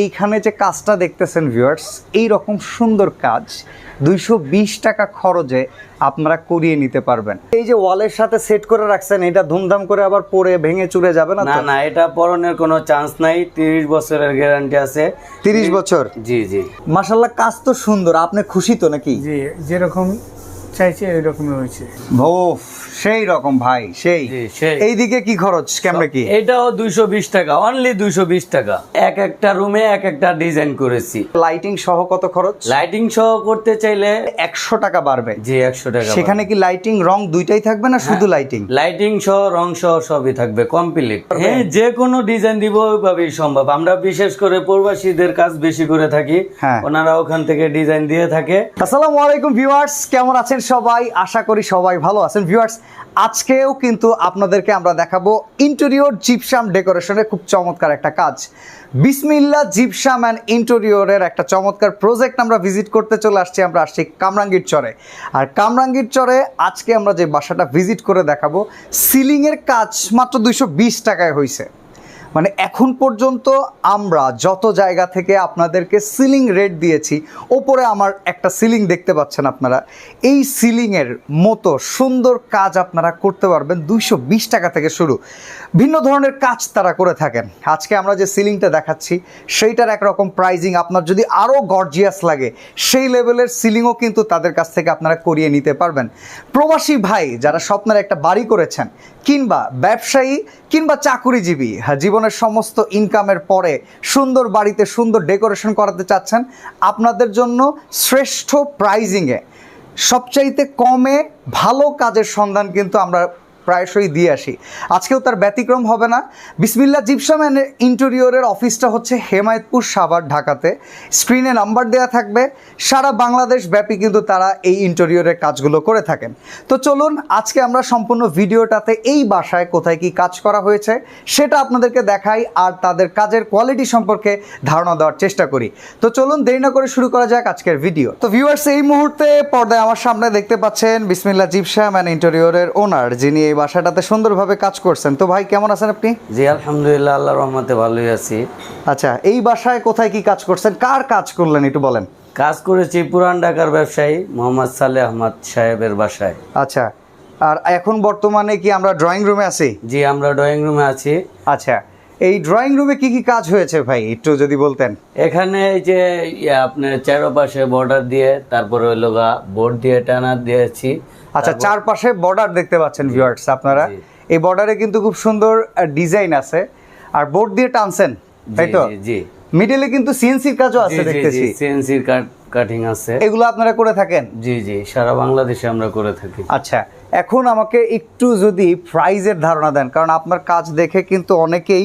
এইখানে যে কাজটা দেখতেছেন ভিউয়ার্স এই রকম সুন্দর কাজ। দুইশো বিশ টাকা খরচে আপনারা করিয়ে নিতে পারবেন। এই যে ওয়ালের সাথে সেট করে রাখছেন এটা ধুমধাম করে আবার পরে ভেঙে চুরে যাবে না না না এটা পরনের কোনো চান্স নাই। তিরিশ বছরের গ্যারান্টি আছে। তিরিশ বছর? জি জি। মাসাল্লাহ কাজ তো সুন্দর। আপনি খুশি তো নাকি? জি যেরকম চাইছে এরকমই হয়েছে। ও সেই রকম ভাই সেই। এইদিকে কি খরচ? কেমনে কি? এটাও দুইশো বিশ টাকা অনলি দুইশো বিশ টাকা। এক একটা রুমে এক একটা ডিজাইন করেছি। লাইটিং সহ কত খরচ? লাইটিং সহ করতে চাইলে একশো টাকা বাড়বে। জি একশো টাকা সেখানে কি লাইটিং রং দুইটাই থাকবে না শুধু লাইটিং লাইটিং সহ রং সহ সবই থাকবে কমপ্লিট হ্যাঁ যে কোনো ডিজাইন দিব ওইভাবেই সম্ভব। আমরা বিশেষ করে প্রবাসীদের কাজ বেশি করে থাকি। হ্যাঁ। ওনারা ওখান থেকে ডিজাইন দিয়ে থাকে। আসসালামু আলাইকুম ভিউয়ার্স কেমন আছেন সবাই? আশা করি সবাই ভালো আছেন। ভিউয়ার্স আজকেও কিন্তু আপনাদেরকে আমরা দেখাবো ইন্টেরিয়র জিপসাম ডেকোরেশনের খুব চমৎকার একটা কাজ। বিসমিল্লা জিপসাম অ্যান্ড ইন্টেরিয়রের একটা চমৎকার প্রজেক্ট আমরা ভিজিট করতে চলে আসছি, আমরা আসছি কামরাঙ্গীর চরে। আর কামরাঙ্গীর চরে আজকে আমরা যে বাসাটা ভিজিট করে দেখাবো সিলিংয়ের কাজ মাত্র দুইশো বিশ টাকায় হয়েছে মানে এখন পর্যন্ত আমরা যত জায়গা থেকে আপনাদেরকে সিলিং রেট দিয়েছি, ওপরে আমার একটা সিলিং দেখতে পাচ্ছেন আপনারা। এই সিলিংয়ের মতো সুন্দর কাজ আপনারা করতে পারবেন দুইশো বিশ টাকা থেকে শুরু। ভিন্ন ধরনের কাজ তারা করে থাকেন। আজকে আমরা যে সিলিংটা দেখাচ্ছি, সেইটার একরকম প্রাইজিং আপনার যদি আরও গর্জিয়াস লাগে, সেই লেভেলের সিলিংও কিন্তু তাদের কাছ থেকে আপনারা করিয়ে নিতে পারবেন। প্রবাসী ভাই যারা স্বপ্নের একটা বাড়ি করেছেন, কিংবা ব্যবসায়ী, কিংবা চাকুরিজীবী হ্যাঁ জীবনের সমস্ত ইনকামের পরে সুন্দর বাড়িতে সুন্দর ডেকোরেশন করাতে চাচ্ছেন, আপনাদের জন্য শ্রেষ্ঠ প্রাইজিংয়ে সবচাইতে কমে ভালো কাজের সন্ধান কিন্তু আমরা প্রায়শই দিয়ে আসি। আজকেও তার ব্যতিক্রম হবে না। বিসমিল্লা জিপসাম অ্যান্ড ইন্টেরিয়রের অফিসটা হচ্ছে হেমায়তপুর সাভার, ঢাকাতে। স্ক্রিনে নাম্বার দেওয়া থাকবে। সারা বাংলাদেশ ব্যাপী কিন্তু তারা এই ইন্টেরিয়রের কাজগুলো করে থাকেন। তো চলুন, আজকে আমরা সম্পূর্ণ ভিডিওটাতে এই বাসায় কোথায় কি কাজ করা হয়েছে সেটা আপনাদেরকে দেখাই আর তাদের কাজের কোয়ালিটি সম্পর্কে ধারণা দেওয়ার চেষ্টা করি। তো চলুন, দেরি না করে শুরু করা যাক আজকের ভিডিও। তো ভিউয়ার্স এই মুহূর্তে পর্দায় আমার সামনে দেখতে পাচ্ছেন বিসমিল্লা জিপসাম অ্যান্ড ইন্টেরিয়রের ওনার, যিনি এই বাসাটাতে সুন্দরভাবে কাজ করছেন। তো ভাই কেমন আছেন আপনি? জি আলহামদুলিল্লাহ আল্লাহ রহমতে ভালোই আছি। আচ্ছা এই বাসায় কোথায় কি কাজ করছেন? কার কাজ করলেন একটু বলেন। কাজ করেছি পুরান ঢাকার ব্যবসায়ী মোহাম্মদ সালেহ আহমদ সাহেবের বাসায়। আচ্ছা আর এখন বর্তমানে কি আমরা ড্রয়িং রুমে আছি? জি আমরা ড্রয়িং রুমে আছি। আচ্ছা এই ড্রয়িং রুমে কি কি কাজ হয়েছে ভাই একটু যদি বলতেন? এখানে এই যে আপনার চারপাশে বর্ডার দিয়ে তারপরে হলো গা বোর্ড দিয়ে টানা দিয়েছি। আচ্ছা চারপাশে বর্ডার দেখতে পাচ্ছেন ভিউয়ার্স আপনারা। এই বর্ডারে কিন্তু খুব সুন্দর ডিজাইন আছে। আর বোর্ড দিয়ে টানছেন তাই তো? জি, মিডলে কিন্তু সিএনসির কাজও আছে দেখতেছি। সিএনসির কাটিং আছে। এগুলো আপনারা করে থাকেন? জি জি সারা বাংলাদেশে আমরা করে থাকি। আচ্ছা এখন আমাকে একটু যদি প্রাইজের ধারণা দেন কারণ আপনার কাজ দেখে কিন্তু অনেকেই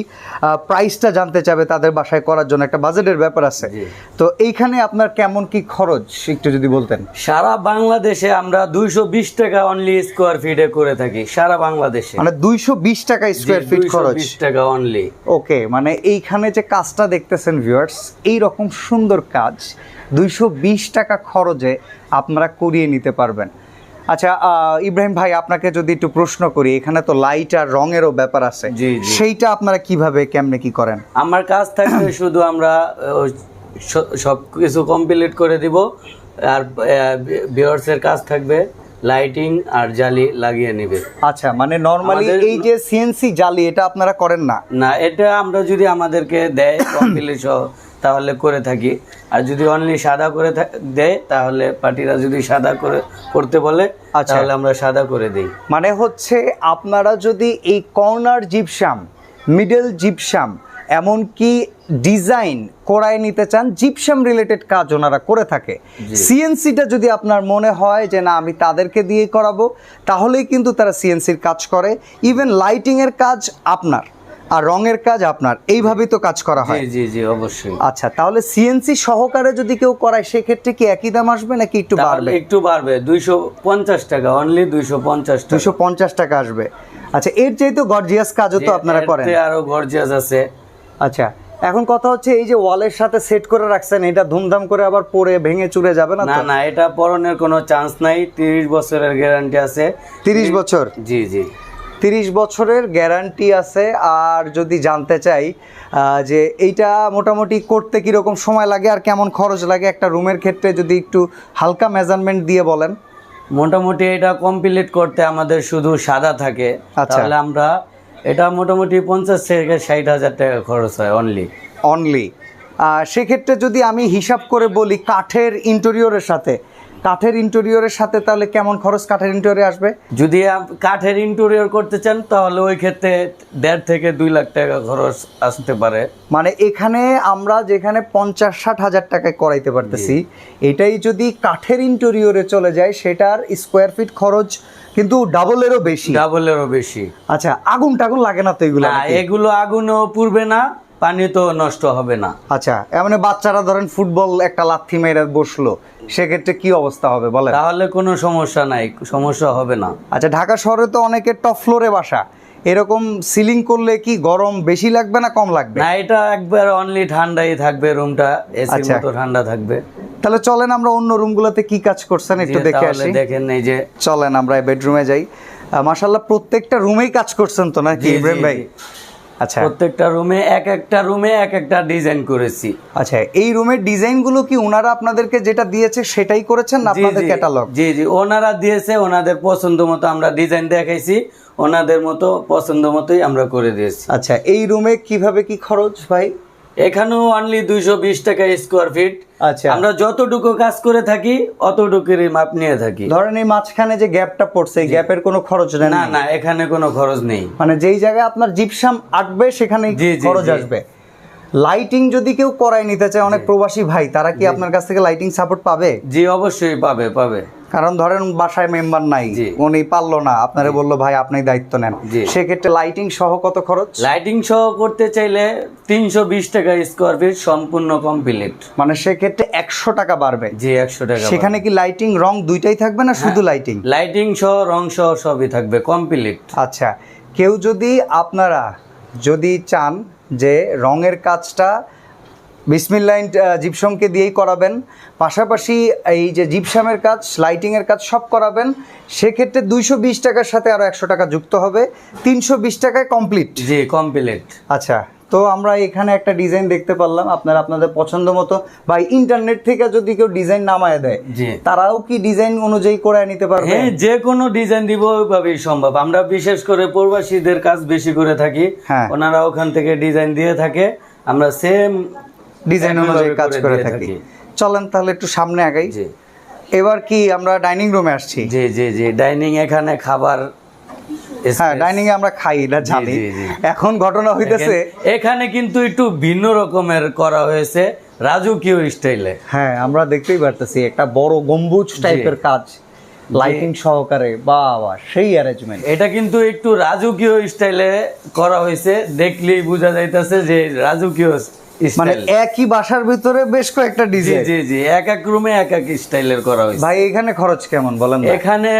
প্রাইসটা জানতে চাবে তাদের বাসায় করার জন্য একটা বাজেটের ব্যাপার আছে। তো এইখানে আপনার কেমন কি খরচ একটু যদি বলতেন? সারা বাংলাদেশে আমরা দুইশো বিশ টাকা অনলি স্কোয়ার ফিটে করে থাকি সারা বাংলাদেশে। মানে দুইশো বিশ টাকা স্কোয়ার ফিট খরচ বিশ টাকা অনলি ওকে মানে এইখানে যে কাজটা দেখতেছেন ভিউয়ার্স এই রকম সুন্দর কাজ দুইশো বিশ টাকা খরচে আপনারা করিয়ে নিতে পারবেন। আচ্ছা ইব্রাহিম ভাই আপনাকে যদি একটু প্রশ্ন করি এখানে তো লাইট আর রঙেরও ব্যাপার আছে। সেইটা আপনারা কীভাবে কেমনে কি করেন? আমার কাজ থাকবে শুধু আমরা সব কিছু কমপ্লিট করে দিব। আর বিয়ার্সের কাজ থাকবে লাইটিং আর জালি লাগিয়ে নেবে। আচ্ছা মানে নর্মালি এই যে সিএনসি জালি এটা আপনারা করেন না? না এটা আমরা যদি আমাদেরকে দেয় কমপ্লিট তাহলে করে থাকি। আর যদি অনলি সাদা করে দেয় তাহলে পার্টিরা যদি সাদা করে করতে বলে আচ্ছা। তাহলে আমরা সাদা করে দিই। মানে হচ্ছে আপনারা যদি এই কর্নার জিপসাম মিডল জিপসাম এমনকি ডিজাইন করায় নিতে চান জিপসাম রিলেটেড কাজ ওনারা করে থাকে। সিএনসিটা যদি আপনার মনে হয় যে না আমি তাদেরকে দিয়ে করাবো তাহলেই কিন্তু তারা সিএনসির কাজ করে। ইভেন লাইটিংয়ের কাজ আপনার। আর রঙের কাজ আপনার। এইভাবেই তো কাজ করা হয়। জি জি অবশ্যই। আচ্ছা তাহলে সিএনসি সহকারে যদি কেউ করায় সেক্ষেত্রে কি একই দাম আসবে নাকি একটু বাড়বে? একটু বাড়বে। দুইশো পঞ্চাশ টাকা অনলি দুইশো পঞ্চাশ টাকা। পঞ্চাশ টাকা আসবে। আচ্ছা এর চাইতে গর্জিয়াস কাজও তো আপনারা করেন। আরও গর্জিয়াস আছে। আচ্ছা এখন কথা হচ্ছে এই যে ওয়ালের সাথে সেট করে রাখছেন এটা ধুমধাম করে আবার পরে ভেঙে চুরে যাবে না না না এটা পরনের কোনো চান্স নাই। তিরিশ বছরের গ্যারান্টি আছে। তিরিশ বছর? জি জি। তিরিশ বছরের গ্যারান্টি আছে। আর যদি জানতে চাই যে এইটা মোটামুটি করতে কীরকম সময় লাগে আর কেমন খরচ লাগে একটা রুমের ক্ষেত্রে যদি একটু হালকা মেজারমেন্ট দিয়ে বলেন। মোটামুটি এটা কমপ্লিট করতে আমাদের শুধু সাদা থাকে। আচ্ছা। তাহলে আমরা এটা মোটামুটি পঞ্চাশ থেকে ষাট হাজার টাকা খরচ হয় অনলি অনলি সেক্ষেত্রে যদি আমি হিসাব করে বলি কাঠের ইন্টেরিয়রের সাথে কাঠের ইন্টেরিয়রের সাথে তাহলে কেমন খরচ কাঠের ইন্টেরিয়রে আসবে? যদি কাঠের ইন্টেরিয়র করতে চান তাহলে ওই ক্ষেত্রে দেড় থেকে দুই লাখ টাকা খরচ আসতে পারে। মানে এখানে আমরা যেখানে পঞ্চাশ ষাট হাজার টাকায় করাইতে পারতেছি এটাই যদি কাঠের ইন্টেরিয়রে চলে যায় সেটার স্কোয়ার ফিট খরচ কিন্তু ডাবলেরও বেশি। ডাবলেরও বেশি। আচ্ছা আগুন টাগুন লাগে না তো এগুলো এগুলো আগুনও পুড়বে না পানি তো নষ্ট হবে না। আচ্ছা এমন বাচ্চারা ধরেন ফুটবল একটা লাথি মেরে বসল সেক্ষেত্রে কি অবস্থা হবে বলে তাহলে কোনো সমস্যা নাই সমস্যা হবে না। আচ্ছা ঢাকা শহরে তো অনেকের টপ ফ্লোরে বাসা এরকম সিলিং করলে কি গরম বেশি লাগবে না কম লাগবে? না এটা একবার অনলি ঠান্ডাই থাকবে রুমটা এসির আচ্ছা। মতো ঠান্ডা থাকবে। তাহলে চলেন আমরা অন্য রুমগুলোতে কি কাজ করছেন একটু দেখে তাহলে আসি। দেখেন এই যে চলেন আমরা বেডরুমে যাই। মাশাল্লাহ প্রত্যেকটা রুমেই কাজ করছেন তো নাকি ইব্রাহিম ভাই। আচ্ছা। প্রত্যেকটা রুমে এক একটা রুমে এক একটা ডিজাইন করেছি। আচ্ছা এই রুমের ডিজাইনগুলো কি ওনারা আপনাদেরকে যেটা দিয়েছে সেটাই করেছেন না আপনাদের ক্যাটালগ জি জি ওনারা দিয়েছে ওনাদের পছন্দ মতো আমরা ডিজাইন দেখাইছি ওনাদের মতো পছন্দ মতোই আমরা করে দিয়েছি। আচ্ছা এই রুমে কীভাবে কি খরচ ভাই? এখানেও অনলি দুইশো বিশ টাকা স্কোয়ার ফিট আচ্ছা। আমরা যতটুকু কাজ করে থাকি অতটুকুরই মাপ নিয়ে থাকি। ধরেন এই মাঝখানে যে গ্যাপটা পড়ছে এই গ্যাপের কোনো খরচ নেই। না না এখানে কোনো খরচ নেই। মানে যেই জায়গায় আপনার জিপসাম আটবে সেখানে খরচ আসবে। লাইটিং যদি কেউ করায় নিতে চায় অনেক প্রবাসী ভাই তারা কি আপনার কাছ থেকে লাইটিং সাপোর্ট পাবে? জি অবশ্যই পাবে পাবে। কারণ ধরেন বাসায় মেম্বার নাই। উনি পারল না আপনারে বলল ভাই আপনি দায়িত্ব নেন। সেক্ষেত্রে লাইটিং সহ কত খরচ? লাইটিং সহ করতে চাইলে তিনশো বিশ টাকা স্কোয়ার ফিট সম্পূর্ণ কমপ্লিট মানে সেক্ষেত্রে একশো টাকা বাড়বে। জি একশো টাকা সেখানে কি লাইটিং রং দুইটাই থাকবে না শুধু লাইটিং লাইটিং সহ রং সহ সবই থাকবে কমপ্লিট আচ্ছা কেউ যদি আপনারা যদি চান যে রঙের কাজটা বিসমিল্লাইন জিপসমকে দিয়েই করাবেন। পাশাপাশি এই যে জিপসামের কাজ লাইটিংয়ের কাজ সব করাবেন। সেক্ষেত্রে দুইশো বিশ টাকার সাথে আরও একশো টাকা যুক্ত হবে। তিনশো বিশ টাকায় কমপ্লিট। জি কমপ্লিট। আচ্ছা তো আমরা এখানে একটা ডিজাইন দেখতে পারলাম। আপনারা আপনাদের পছন্দ মতো বা ইন্টারনেট থেকে যদি কেউ ডিজাইন নামায় দেয় তারাও কি ডিজাইন অনুযায়ী করে নিতে পারবে? হ্যাঁ যে কোনো ডিজাইন দিব ওইভাবেই সম্ভব। আমরা বিশেষ করে প্রবাসীদের কাজ বেশি করে থাকি। হ্যাঁ। ওনারা ওখান থেকে ডিজাইন দিয়ে থাকে। আমরা সেম ডিজাইন অনুযায়ী কাজ করে থাকি। চলেন তাহলে একটু সামনে আগাই। এবার কি আমরা ডাইনিং রুমে আসছি? জি জি জি। ডাইনিং এখানে খাবার হ্যাঁ ডাইনিং এ আমরা খাই এটা জানি। এখন ঘটনা হইতেছে এখানে কিন্তু একটু ভিন্ন রকমের করা হয়েছে রাজকীয় স্টাইলে। হ্যাঁ আমরা দেখতেই পারতেছি একটা বড় গম্বুজ টাইপের কাজ লাইটিং সহকারে। বাবা সেই অ্যারেঞ্জমেন্ট এটা কিন্তু একটু রাজকীয় স্টাইলে করা হয়েছে। দেখলেই বোঝা যাইতেছে যে রাজকীয় মানে একই বাসার ভিতরে বেশ কয়েকটা ডিজাইন। জি জি এক এক রুমে এক এক স্টাইলের করা হয়েছে। ভাই এখানে খরচ কেমন বলেন এখানে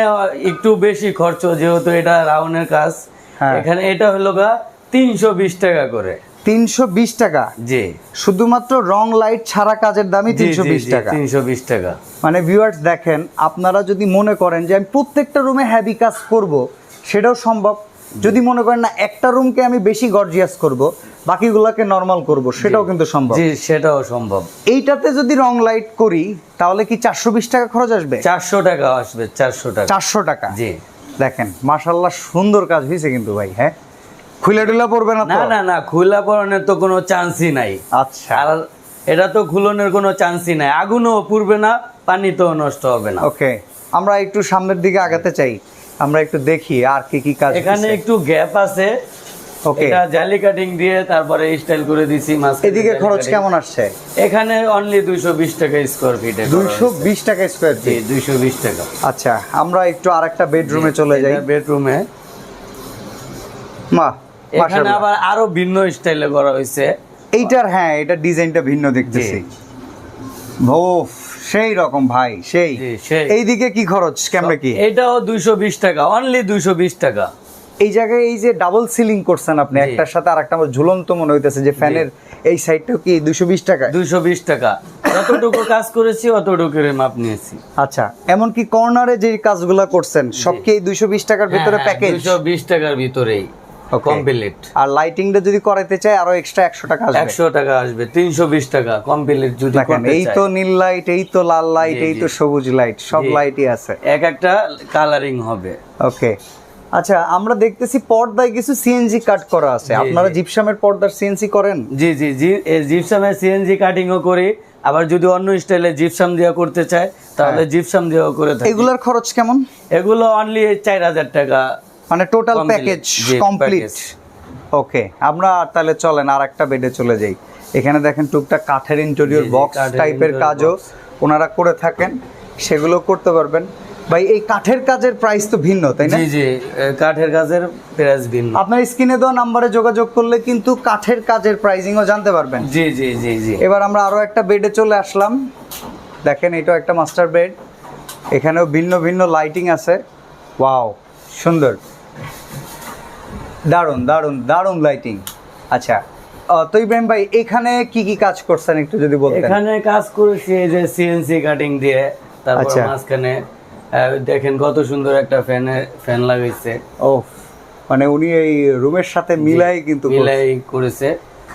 একটু বেশি খরচ যেহেতু এটা রাউন্ডের কাজ। হ্যাঁ। এখানে এটা হলো গা তিনশো বিশ টাকা করে। তিনশো বিশ টাকা? জি। শুধুমাত্র রং লাইট ছাড়া কাজের দামই তিনশো বিশ টাকা। তিনশো বিশ টাকা। মানে ভিউয়ার্স দেখেন আপনারা যদি মনে করেন যে আমি প্রত্যেকটা রুমে হ্যাভি কাজ করব সেটাও সম্ভব। যদি মনে করেন না একটা রুমকে আমি বেশি গর্জিয়াস করব বাকিগুলোকে নর্মাল করব সেটাও কিন্তু সম্ভব। জি সেটাও সম্ভব। এইটাতে যদি রং লাইট করি তাহলে কি চারশো বিশ টাকা খরচ আসবে? চারশো টাকা আসবে চারশো টাকা। চারশো টাকা? জি। দেখেন মাশাল্লাহ সুন্দর কাজ হয়েছে কিন্তু ভাই হ্যাঁ? খুলে টুলা পড়বে না না না না খোলা পড়ানোর তো কোনো চান্সই নাই। আচ্ছা। আর এটা তো খুলনের কোনো চান্সই নাই। আগুনও পুড়বে না পানি তো নষ্ট হবে না। ওকে আমরা একটু সামনের দিকে আগাতে চাই। আমরা একটু দেখি আর কি কি কাজ এখানে একটু গ্যাপ আছে। ওকে এটা জালি কাটিং দিয়ে তারপরে স্টাইল করে দিছি মাঝখানে এদিকে খরচ কেমন আসছে? এখানে অনলি দুইশো বিশ টাকা স্কোয়ার ফিটে দুইশো বিশ টাকা স্কোয়ার ফিট দুইশো বিশ টাকা। আচ্ছা আমরা একটু আরেকটা বেডরুমে চলে যাই। বেডরুমে মা এখানে আবার আরও ভিন্ন স্টাইলে করা হয়েছে। এইটার হ্যাঁ এটা ডিজাইনটা ভিন্ন দেখতেছি। ও সেই রকম ভাই সেই। এইদিকে কি খরচ? কেমনে কি? এটাও দুইশো বিশ টাকা অনলি দুইশো বিশ টাকা। এই জায়গায় এই যে ডাবল সিলিং করছেন আপনি। একটার সাথে আরেকটা আমার ঝুলন্ত মনে হইতেছে যে ফ্যানের এই সাইডটাও কি দুশো বিশ টাকায় দুইশো বিশ টাকা। যতটুকু কাজ করেছি অতটুকুর মাপ নিয়েছি। আচ্ছা এমনকি কর্নারে যে কাজগুলো করছেন সব কি এই দুইশো বিশ টাকার ভিতরে প্যাকেজ দুইশো বিশ টাকার ভিতরেই. কমপ্লিট আর লাইটিংটা যদি করাইতে চাই আরও এক্সট্রা একশো টাকা আসবে। একশো টাকা আসবে তিনশো বিশ টাকা কমপ্লিট যদি এই তো নীল লাইট এই তো লাল লাইট এই তো সবুজ লাইট সব লাইটই আছে। এক একটা কালারিং হবে। ওকে আচ্ছা আমরা দেখতেছি পর্দায় কিছু সিএনজি কাট করা আছে। আপনারা জিপসামের পর্দার সিএনজি করেন? জি জি জি। জিপসামের সিএনজি কাটিংও করি। আবার যদি অন্য স্টাইলে জিপসাম দিয়ে করতে চায় তাহলে জিপসাম দিয়েও করে থাকি। এগুলার খরচ কেমন? এগুলো অনলি চার হাজার টাকা। মানে টোটাল প্যাকেজ কমপ্লিট ওকে আমরা তাহলে চলেন আর একটা বেডে চলে যাই। এখানে দেখেন টুকটাক কাঠের ইন্টেরিয়র বক্স টাইপের কাজও ওনারা করে থাকেন সেগুলো করতে পারবেন। ভাই এই কাঠের কাজের প্রাইস তো ভিন্ন তাই না? জি জি কাঠের কাজের প্রাইস ভিন্ন। আপনার স্ক্রিনে দেওয়া নাম্বারে যোগাযোগ করলে কিন্তু কাঠের কাজের প্রাইসিংও জানতে পারবেন। জি জি জি জি। এবার আমরা আরও একটা বেডে চলে আসলাম। দেখেন এটাও একটা মাস্টার বেড এখানেও ভিন্ন ভিন্ন লাইটিং আছে। ওয়াও সুন্দর। দারুণ দারুণ দারুণ লাইটিং আচ্ছা তো ইব্রাহিম ভাই এখানে কি কি কাজ করছেন একটু যদি বলতেন? এখানে কাজ করেছি এই যে সিএনসি কাটিং দিয়ে তারপর আচ্ছা। মাঝখানে দেখেন কত সুন্দর একটা ফ্যানের ফ্যান লাগাইছে। ও মানে উনি এই রুমের সাথে মিলাই কিন্তু মিলাই করেছে।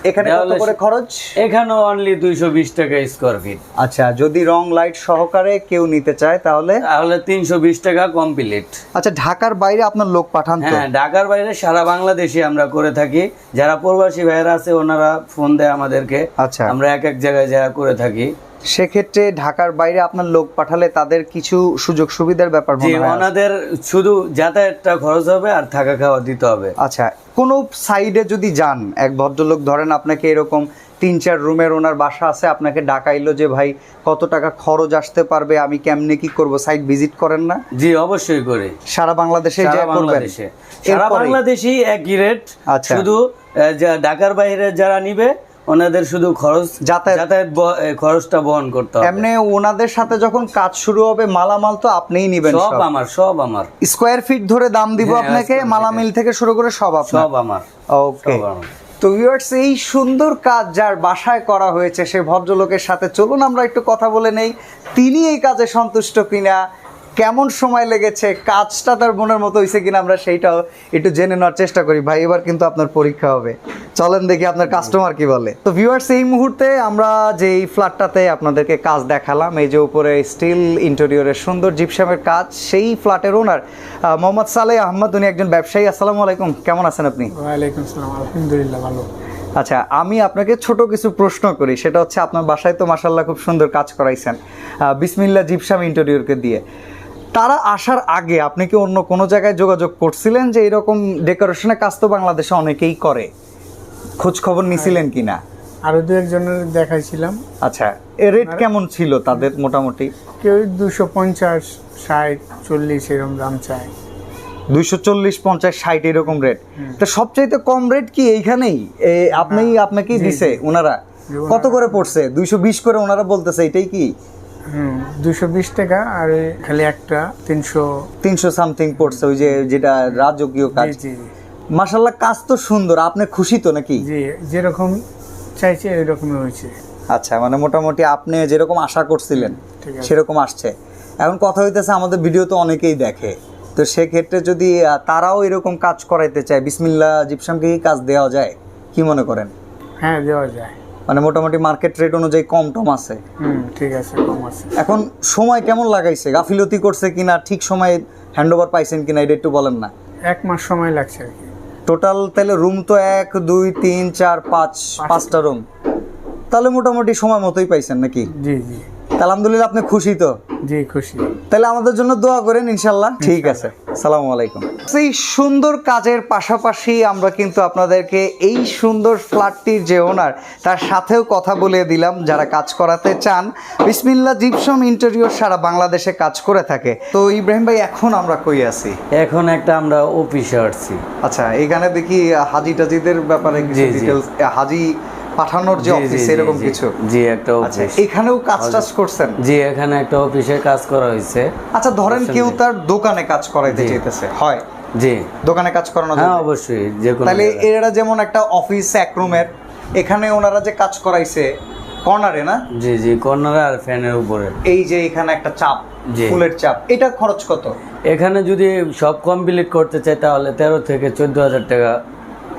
এখানে কত করে খরচ? এখানে অনলি দুইশো বিশ টাকা স্কোয়ার ফিট আচ্ছা যদি রং লাইট সহকারে কেউ নিতে চায় তাহলে? তাহলে তিনশো বিশ টাকা কমপ্লিট আচ্ছা ঢাকার বাইরে আপনার লোক পাঠান তো। হ্যাঁ ঢাকার বাইরে সারা বাংলাদেশে আমরা করে থাকি। যারা প্রবাসী ভাইরা আছে ওনারা ফোন দেয় আমাদেরকে। আচ্ছা। আমরা এক এক জায়গায় যা করে থাকি। সেক্ষেত্রে ঢাকার বাইরে আপনার লোক পাঠালে তাদের কিছু সুযোগ সুবিধার ব্যাপার মনে হয়? ওনাদের শুধু যাতায়াতটা খরচ হবে আর থাকা খাওয়া দিতে হবে। আচ্ছা কোনো সাইডে যদি যান এক ভদ্রলোক ধরেন আপনাকে এরকম তিন চার রুমের ওনার বাসা আছে আপনাকে ডাকাইলো যে ভাই কত টাকা খরচ আসতে পারবে আমি কেমনে কি করব? সাইট ভিজিট করেন না? জি অবশ্যই করে। সারা বাংলাদেশে যা করবেন? বাংলাদেশে। সারা বাংলাদেশেই একই রেট আচ্ছা। শুধু ঢাকার বাইরে যারা নিবে ওনাদের শুধু খরচ যাতায়াত- যাতায়াত খরচটা বহন করতে হবে। এমনি ওনাদের সাথে যখন কাজ শুরু হবে মালামাল তো আপনিই নিবেন সব আমার সব আমার। স্কোয়ার ফিট ধরে দাম দিব হ্যাঁ, আপনাকে মালামিল থেকে শুরু করে সব আপনার। সব আমার ওকে তো ভিউয়ার্স এই সুন্দর কাজ যার বাসায় করা হয়েছে সে ভদ্রলোকের সাথে চলুন আমরা একটু কথা বলে নেই তিনি এই কাজে সন্তুষ্ট কিনা? কেমন সময় লেগেছে কাজটা তার মনের মতো হয়েছে কিনা আমরা সেইটাও একটু জেনে নেওয়ার চেষ্টা করি। ভাই এবার কিন্তু আপনার পরীক্ষা হবে। চলেন দেখি আপনার কাস্টমার কি বলে। তো ভিউয়ার্স এই মুহূর্তে আমরা যে এই ফ্ল্যাটটাতে আপনাদেরকে কাজ দেখালাম এই যে উপরে স্টিল ইন্টেরিয়রের সুন্দর জিপসামের কাজ সেই ফ্ল্যাটের ওনার মোহাম্মদ সালে আহমদ উনি একজন ব্যবসায়ী। আসসালামু আলাইকুম। কেমন আছেন আপনি? ওয়ালাইকুম সালাম আলহামদুলিল্লাহ ভালো। আচ্ছা আমি আপনাকে ছোট কিছু প্রশ্ন করি। সেটা হচ্ছে আপনার বাসায় তো মাসাল্লাহ খুব সুন্দর কাজ করাইছেন। আহ, বিসমিল্লা জিপসাম ইন্টেরিয়রকে দিয়ে। তারা আসার আগে আপনি কি অন্য কোনো জায়গায় যোগাযোগ করছিলেন যে এরকম ডেকোরেশনের কাজ তো বাংলাদেশে অনেকেই করে? খোঁজ খবর নিছিলেন কিনা? আরও দু একজনের দেখাইছিলাম। আচ্ছা এ রেট কেমন ছিল তাদের মোটামুটি? কেউ দুশো পঞ্চাশ ষাট চল্লিশ এরকম দাম চায়। দুইশো চল্লিশ পঞ্চাশ ষাট এরকম রেট তো সবচাইতে কম রেট কি এইখানেই? আপনি আপনাকেই দিছে ওনারা কত করে পড়ছে? দুইশো বিশ করে ওনারা বলতেছে এটাই কি? দুশো বিশ টাকা আর খালি একটা তিনশো তিনশো সামথিং পড়ছে ওই যে যেটা রাজকীয় কাজ। মাসাল্লাহ কাজ তো সুন্দর আপনি খুশি তো নাকি? জি যেরকম চাইছে এরকমই হয়েছে। আচ্ছা মানে মোটামুটি আপনি যেরকম আশা করছিলেন সেরকম আসছে। এখন কথা হইতেছে আমাদের ভিডিও তো অনেকেই দেখে। তো সেক্ষেত্রে যদি তারাও এরকম কাজ করাইতে চায় বিসমিল্লা জিপসামকে কি কাজ দেওয়া যায় কি মনে করেন? হ্যাঁ দেওয়া যায়। মানে মোটামুটি মার্কেট রেট অনুযায়ী কম টম আছে। ঠিক আছে কম আছে। এখন সময় কেমন লাগাইছে? গাফিলতি করছে কিনা? ঠিক সময়ে হ্যান্ড ওভার পাইছেন কিনা? এটা একটু বলেন না। এক মাস সময় লাগছে আর কি। টোটাল তাহলে রুম তো এক দুই তিন চার পাঁচ পাঁচটা। রুম তাহলে মোটামুটি সময় মতোই পাইছেন নাকি? জি জি। আলহামদুলিল্লাহ আপনি খুশি তো? জি খুশি। তাহলে আমাদের জন্য দোয়া করেন ইনশাল্লাহ। ঠিক আছে। সালামু আলাইকুম। সেই সুন্দর কাজের পাশাপাশি আমরা কিন্তু আপনাদেরকে এই সুন্দর ফ্ল্যাটটির যে ওনার তার সাথেও কথা বলে দিলাম যারা কাজ করাতে চান। বিসমিল্লা জিপসম ইন্টেরিয়র সারা বাংলাদেশে কাজ করে থাকে। তো ইব্রাহিম ভাই এখন আমরা কই আছি? এখন একটা আমরা অফিসে আসছি আচ্ছা এখানে দেখি হাজি টাজিদের ব্যাপারে কিছু। ডিটেলস হাজি পাঠানোর যে অফিস এরকম কিছু? জি একটা আচ্ছা অফিস এখানেও কাজ টাজ করছেন? জি এখানে একটা অফিসে কাজ করা হয়েছে। আচ্ছা ধরেন কেউ তার দোকানে কাজ করাইতে চাইতেছে হয়? জি। দোকানে কাজ করানো হ্যাঁ অবশ্যই যে তাহলে এরা যেমন একটা অফিস এক রুমের এখানে ওনারা যে কাজ করাইছে কর্নারে না? জি জি কর্নারে আর ফ্যানের উপরে। এই যে এখানে একটা চাপ। ফুলের চাপ এটা খরচ কত? এখানে যদি সব কমপ্লিট করতে চাই তাহলে তেরো থেকে চোদ্দ হাজার টাকা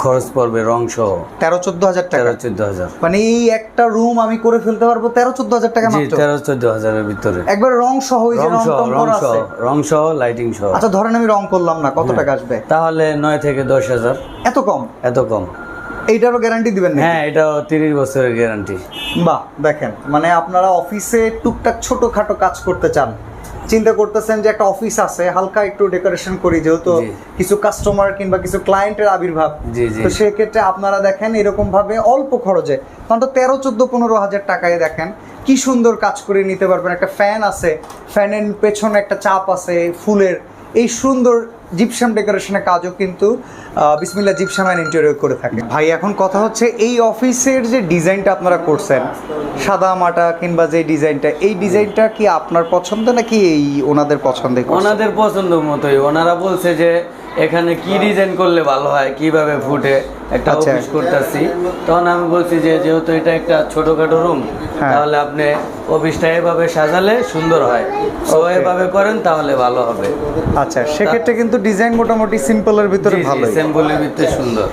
খরচ পড়বে রং সহ। তেরো চোদ্দ হাজার টাকা। তেরো চোদ্দ হাজার। মানে এই একটা রুম আমি করে ফেলতে পারব তেরো চোদ্দ হাজার টাকা মাত্র? তেরো চোদ্দ হাজারের ভিতরে। একবার রং সহ রং সহ রং সহ রং সহ লাইটিং সহ। আচ্ছা ধরেন আমি রং করলাম না কত টাকা আসবে? তাহলে নয় থেকে দশ হাজার। এত কম? এত কম। এইটারও গ্যারান্টি দিবেন হ্যাঁ এটাও তিরিশ বছরের গ্যারান্টি বাহ দেখেন। মানে আপনারা অফিসে টুকটাক ছোটখাটো কাজ করতে চান। চিন্তা করতেছেন যে একটা অফিস আছে হালকা একটু ডেকোরেশন করি যেহেতু কিছু কাস্টমার কিংবা কিছু ক্লায়েন্টের আবির্ভাব। তো সেক্ষেত্রে আপনারা দেখেন এরকম ভাবে অল্প খরচে অন্তত তেরো চোদ্দ পনেরো হাজার টাকায় দেখেন কি সুন্দর কাজ করে নিতে পারবেন। একটা ফ্যান আছে ফ্যানের পেছনে একটা চাপ আছে ফুলের। এই সুন্দর জিপসাম ডেকোরেশনের কাজও কিন্তু বিসমিল্লা জিপসাম অ্যান্ড ইন্টেরিয়র করে থাকে। ভাই, এখন কথা হচ্ছে এই অফিসের যে ডিজাইনটা আপনারা করছেন, সাদা মাটা কিংবা যে ডিজাইনটা, এই ডিজাইনটা কি আপনার পছন্দ নাকি এই ওনাদের পছন্দ ওনাদের পছন্দ মতোই। ওনারা বলছে যে এখানে কি ডিজাইন করলে ভালো হয় কীভাবে ফুটে একটা আচ্ছা। অফিস করতেছি। তখন আমি বলছি যে যেহেতু এটা একটা ছোটখাটো রুম হ্যাঁ। তাহলে আপনি অফিসটা এভাবে সাজালে সুন্দর হয়। ও এভাবে করেন তাহলে ভালো হবে। আচ্ছা সেক্ষেত্রে কিন্তু ডিজাইন মোটামুটি সিম্পলের ভিতরে ভালো সিম্পলের ভিতরে সুন্দর।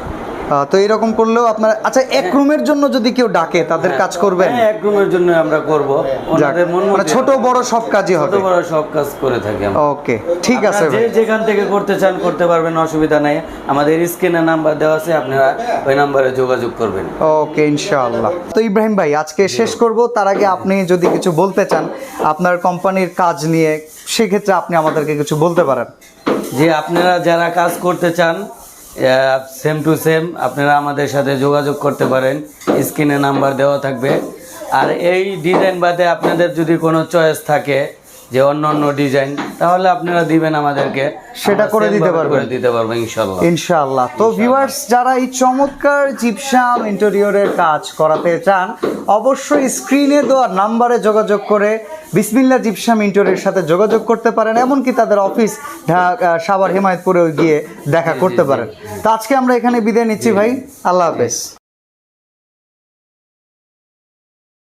তো এরকম করলেও আপনার আচ্ছা এক রুমের জন্য যদি কেউ ডাকে তাদের কাজ করবেন? হ্যাঁ এক রুমের জন্য আমরা করব। ওনাদের মন মানে ছোট বড় সব কাজই হবে। ছোট বড় সব কাজ করে থাকি আমরা। ওকে ঠিক আছে যে যেখান থেকে করতে চান করতে পারবেন অসুবিধা নাই। আমাদের স্ক্রিনে নাম্বার দেওয়া আছে আপনারা ওই নাম্বারে যোগাযোগ করবেন। ওকে ইনশাআল্লাহ। তো ইব্রাহিম ভাই আজকে শেষ করব। তার আগে আপনি যদি কিছু বলতে চান আপনার কোম্পানির কাজ নিয়ে সেক্ষেত্রে আপনি আমাদেরকে কিছু বলতে পারেন। যে আপনারা যারা কাজ করতে চান সেম টু সেম আপনারা আমাদের সাথে যোগাযোগ করতে পারেন। স্ক্রিনে নাম্বার দেওয়া থাকবে। আর এই ডিজাইন বাদে আপনাদের যদি কোনো চয়েস থাকে যে অন্য অন্য ডিজাইন তাহলে আপনারা দিবেন আমাদেরকে। সেটা করে দিতে ভাবে পারবেন। করে দিতে পারব ইনশাল্লাহ ইনশাআল্লাহ। তো ভিউয়ার্স যারা এই চমৎকার জিপসাম ইন্টেরিয়রের কাজ করাতে চান অবশ্যই স্ক্রিনে দেওয়া নাম্বারে যোগাযোগ করে বিসমিল্লা জিপসাম ইন্টেরিয়রের সাথে যোগাযোগ করতে পারেন এমনকি তাদের অফিস ঢাকা সাভার হিমায়তপুরেও গিয়ে দেখা করতে পারেন। তো আজকে আমরা এখানে বিদায় নিচ্ছি ভাই। আল্লাহ হাফেজ।